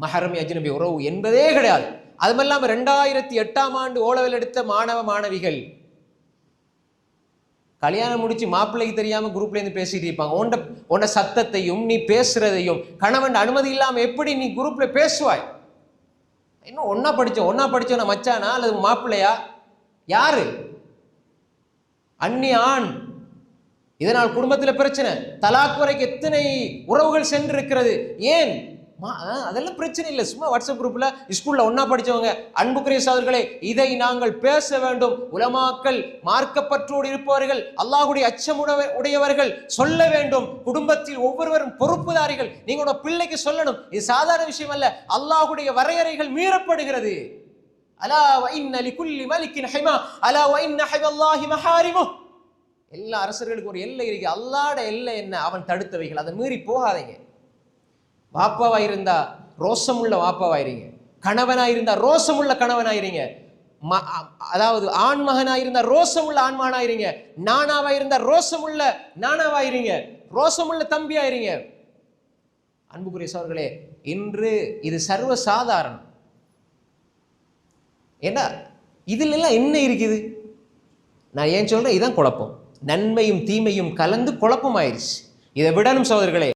மஹரம் அஜ்னபி உறவு என்பதே கிடையாது. அதுமல்லாம ரெண்டாயிரத்தி எட்டாம் ஆண்டு ஓலவில் எடுத்த மாணவ மாணவிகள் கல்யாணம் முடிச்சு மாப்பிள்ளைக்கு தெரியாம குரூப்ல இருந்து பேசிட்டு இருப்பாங்க. உன்ட உன்ன சத்தத்தையும் நீ பேசுறதையும் கணவன் அனுமதி இல்லாம எப்படி நீ குரூப்ல பேசுவாய்? இன்னும் ஒன்னா படிச்ச ஒன்னா படிச்சவன மச்சானா அல்லது மாப்பிள்ளையா? யாரு? அண்ணி ஆண். இதனால் குடும்பத்தில் பிரச்சனை. தலாக் எத்தனை உறவுகள் சென்றிருக்கிறது? ஏன்? அதெல்லாம் பிரச்சனை இல்லை. சும்மா வாட்ஸ்அப் குரூப்ல ஸ்கூல்ல ஒன்னா படிச்சவங்க. அன்புக்குரிய அவர்களே இதை நாங்கள் பேச வேண்டும். உலமாக்கள் மார்க்கப்பற்றோடு இருப்பவர்கள் அல்லாஹுடைய அச்சம் உடையவர்கள் சொல்ல வேண்டும். குடும்பத்தில் ஒவ்வொருவரும் பொறுப்புதாரிகள். நீங்களோட பிள்ளைக்கு சொல்லணும். இது சாதாரண விஷயம் அல்ல. அல்லாஹுடைய வரையறைகள் மீறப்படுகிறது. அலா வைன் அலி குல்லி மலிக்கின் ஹைமா. அலா வைன் ஹைவல்லாஹி மஹாரிமோ. எல்லா அரசர்களுக்கும் ஒரு எல்லை இருக்கு. அல்லாட எல்லை என்ன? அவன் தடுத்தவைகள். அதை மீறி போகாதீங்க. வாப்பாவா இருந்தா ரோசமுள்ள வாப்பாவா கணவனாக இருந்தால் ரோசமுள்ள கணவனாயிருங்க. ம- அதாவது ஆண்மகனாக இருந்தால் ரோசமுள்ள ஆண்மகனாயிருங்க. நானாவாக இருந்தால் இருந்தா ரோசமுள்ள நானாவாயிருங்க. ரோசமுள்ள தம்பியாயிருங்க. அன்புக்குரிய சோர்களே இன்று இது சர்வ சாதாரணம் ஏன்னா இதுல எல்லாம் என்ன இருக்குது? நான் ஏன் சொல்கிறேன் இதுதான் குழப்பம். நன்மையும் தீமையும் கலந்து குழப்பமாயிருச்சு. இதை விடணும் சோதர்களே